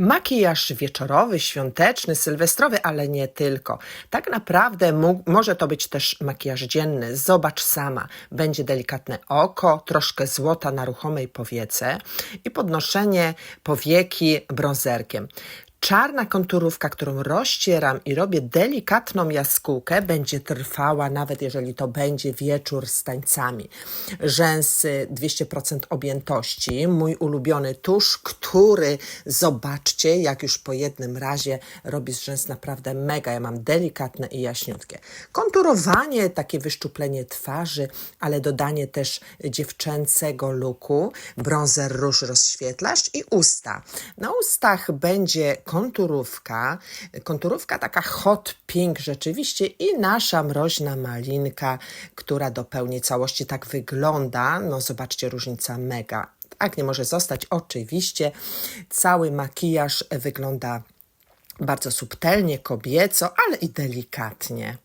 Makijaż wieczorowy, świąteczny, sylwestrowy, ale nie tylko. Tak naprawdę mógł, może to być też makijaż dzienny. Zobacz sama. Będzie delikatne oko, troszkę złota na ruchomej powiece i podnoszenie powieki brązerkiem. Czarna konturówka, którą rozcieram i robię delikatną jaskółkę, będzie trwała, nawet jeżeli to będzie wieczór z tańcami. Rzęsy 200% objętości, mój ulubiony tusz, który zobaczcie, jak już po jednym razie robi z rzęs naprawdę mega. Ja mam delikatne i jaśniutkie. Konturowanie, takie wyszczuplenie twarzy, ale dodanie też dziewczęcego luku, bronzer, róż, rozświetlacz i usta. Na ustach będzie konturówka, konturówka taka hot pink rzeczywiście i nasza mroźna malinka, która dopełni całości. Tak wygląda, no zobaczcie, różnica mega. Tak nie może zostać, oczywiście. Cały makijaż wygląda bardzo subtelnie, kobieco, ale i delikatnie.